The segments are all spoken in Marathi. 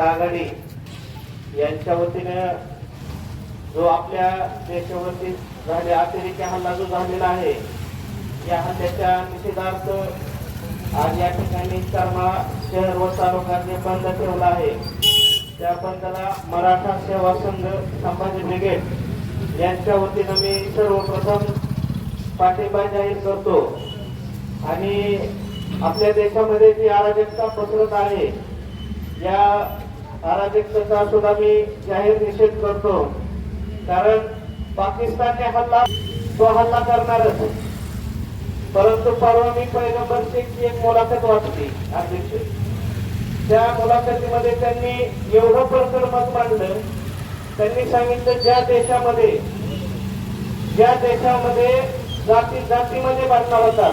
आघाडी यांच्या वतीने जो आपल्या देशावरती झाले अतिरेकी हल्ला जो झालेला आहे या हल्ल्याच्या निषेधार्थ आज या ठिकाणी कर्मा शहर व तालुक्याने बंद ठेवला आहे. त्या बंदला मराठा सेवा संघ संभाजी ब्रिगेड यांच्या वतीनं मी सर्वप्रथम पाठिंबा जाहीर करतो. आणि आपल्या देशामध्ये जी अराजकता पसरत आहे या अराजकतेचा सुद्धा मी जाहीर निषेध करतो. कारण पाकिस्तानने हल्ला तो हल्ला करणारच. परंतु परवा मी पैगंबर शेखची एक मुलाखत वाचली अध्यक्ष. त्या मुलाखतीमध्ये त्यांनी एवढं प्रखर मत मांडलं. त्यांनी सांगितलं ज्या देशामध्ये ज्या देशामध्ये जाती जातीमध्ये बांधणार होता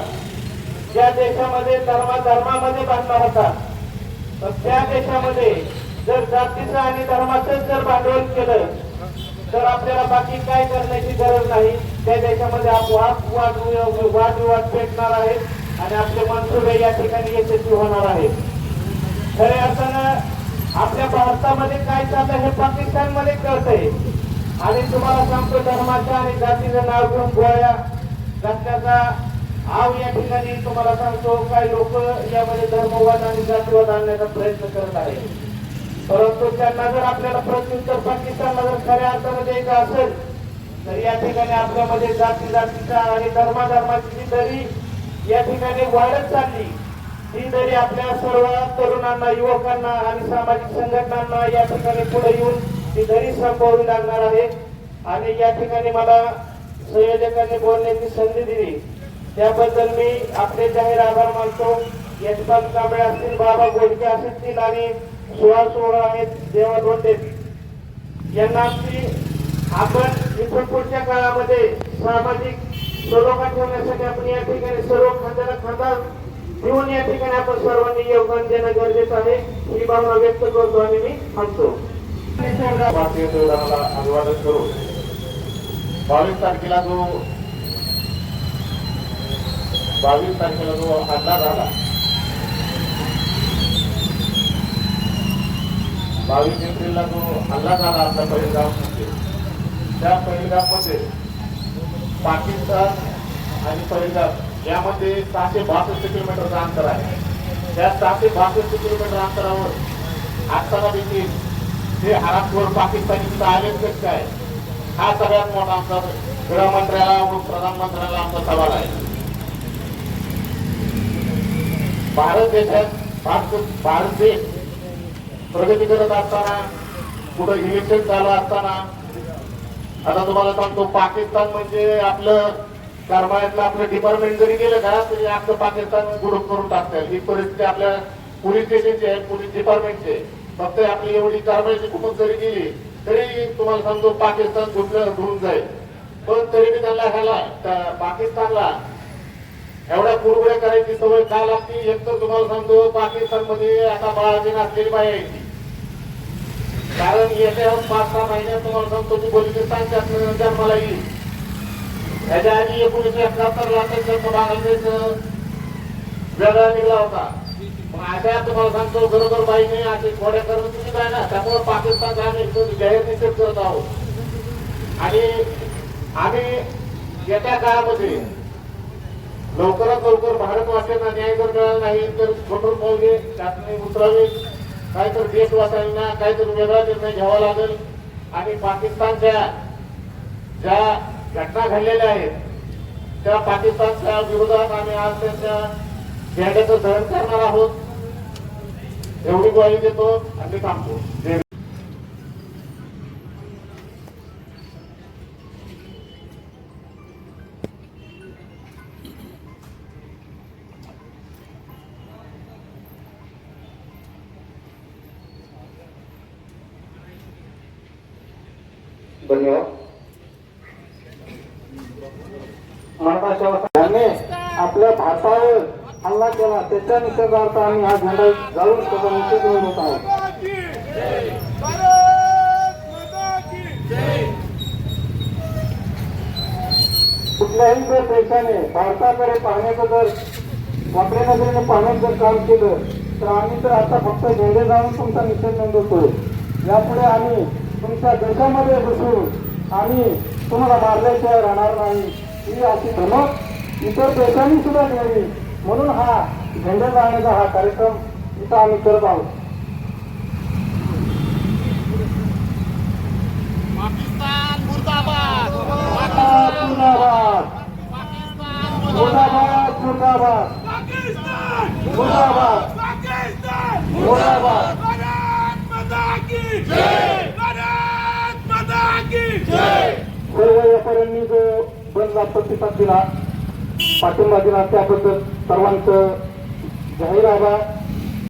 ज्या देशामध्ये धर्मा धर्मामध्ये बांधणार होता तर त्या देशामध्ये जर जातीचं आणि धर्माचं जर भांडवल केलं तर आपल्याला बाकी काय करण्याची गरज नाही. त्या देशामध्ये आपोआप वाद वादविवाद पेटणार आहेत आणि आपले मनसुबे या ठिकाणी यशस्वी होणार आहेत. खऱ्या अर्थानं आपल्या भारतामध्ये काय चाललं हे पाकिस्तानमध्ये कळतंय. आणि तुम्हाला सांगतो धर्माच्या आणि जातीचं नाव घेऊन गोळ्या घातल्याचा आव या ठिकाणी तुम्हाला सांगतो काही लोक यामध्ये धर्मवाद आणि जातीवाद आणण्याचा प्रयत्न करत आहेत. परंतु त्यांना जर आपल्याला प्रत्युत्तर पाकिस्तानला जर खऱ्या अर्थामध्ये द्यायचं असेल तर या ठिकाणी आपल्यामध्ये जाती जातीचा आणि धर्माधर्माची जी दरी या ठिकाणी वाढत चालली. ही दरी आपल्या सर्व तरुणांना युवकांना आणि सामाजिक संघटनांना या ठिकाणी पुढे येऊन ती दरी संपवावी लागणार आहे. आणि या ठिकाणी मला संयोजकांनी बोलण्याची संधी दिली. त्याबद्दल मी आपले जाहीर आभार मानतो. यशपाल कांबळे असतील बाबा गोडके असतील आणि सुहास सोहळा आहेत देवा. लोटे यांना आमची आपण पुढच्या काळामध्ये सामाजिक सलोखा ठेवण्यासाठी आपण या ठिकाणी सर्व खांद्याला खांदा घेऊन या ठिकाणी आपण सर्वांनी योगदान देणं गरजेचं आहे ही भावना व्यक्त करतो आणि मी म्हणतो अभिवादन करू. बावीस तारखेला जो बावीस तारखेला जो हल्ला झाला बावीस एप्रिलला जो हल्ला झाला आपल्या त्या पहिलगाव पाकिस्तान आणि पहिलगाव यामध्ये सहाशे बासष्ट किलोमीटरचं अंतर आहे. त्या सहाशे बासष्ट किलोमीटर अंतरावर असताना देखील ते हरामखोर पाकिस्तानी आलेच कसं हा सगळ्यात मोठा आमचा गृहमंत्र्याला व प्रधानमंत्र्याला आमचा सवाल आहे. भारत देशात भारत भारत देश प्रगती करत असताना कुठं इलेक्शन चालू असताना आता तुम्हाला सांगतो पाकिस्तान म्हणजे आपलं कारभारातलं आपलं डिपार्टमेंट जरी गेलं ना तरी आपलं पाकिस्तान गुडूप करून टाकतात ही परिस्थिती आपल्या पोलीस स्टेशनची आहे पोलीस डिपार्टमेंटची आहे. फक्त आपली एवढी कारवाईची कुटुंब जरी गेली तरी तुम्हाला सांगतो पाकिस्तान धुतलं धुवून जाईल. पण तरी मी त्यांना ह्याला त्या पाकिस्तानला एवढ्या कुरगुड्या करायची सवय का लागती एक तर तुम्हाला सांगतो पाकिस्तानमध्ये आता बाळाची नाचलेली बाई यायची कारण येत्या पाच सहा महिन्यात तुम्हाला सांगतो की बलुचिस्तानच्या जन्माला येईल. याच्या आधी एकोणीशे एकाहत्तर ला त्यांचा बांगलादेश वेगळा निघला होता. मग अशा तुम्हाला सांगतो बरोबर बाईने असे थोड्या करून तुम्ही काय ना त्यामुळे पाकिस्तानचा आम्ही जाहीर निषेध करत आहोत. आणि आम्ही येत्या काळामध्ये लवकरात लवकर भारतवासियांना न्याय जर मिळाला नाही तर कठोर पावले शासनाने उतरावे. काहीतरी देशवासियांना काहीतरी वेगळा निर्णय घ्यावा लागेल. आणि पाकिस्तानच्या ज्या घटना घडलेल्या आहेत त्या पाकिस्तानच्या विरोधात आम्ही आज त्यांच्या झेंड्याचं दहन करणार आहोत. एवढी ग्वाही देतो आणि थांबतो. धन्यवाद. आपल्या भारतावर हल्ला केला त्याच्या निषेधार्थ आम्ही हा झेंडा जाळून त्याचा निषेध मिळवत आहोत कुठल्याही जर देशाने भारताकडे पाहण्याचं जर वाकड्या नजरेने पाहण्याचं जर काम केलं तर आम्ही तर आता फक्त झेंडे जाऊन तुमचा निषेध नोंदवतो. यापुढे आम्ही तुमच्या देशामध्ये बसून आम्ही तुम्हाला मारल्याशिवाय राहणार नाही. ही अशी धमक इतर देशांनी सुद्धा घ्यावी म्हणून हा झेंडा जाण्याचा हा कार्यक्रम इथं आम्ही करत आहोत पाकिस्तान मुर्दाबाद जिंदाबाद पाकिस्तान मुर्दाबाद मुर्दाबाद पाकिस्तान मुर्दाबाद पाकिस्तान मुर्दाबाद भारत माता की जय भारत माता की जय सर्व व्यापाऱ्यांनी जो बंदला प्रतिसाद दिला. पाठिंबा दिला त्याबद्दल सर्वांचं जाहीर आभार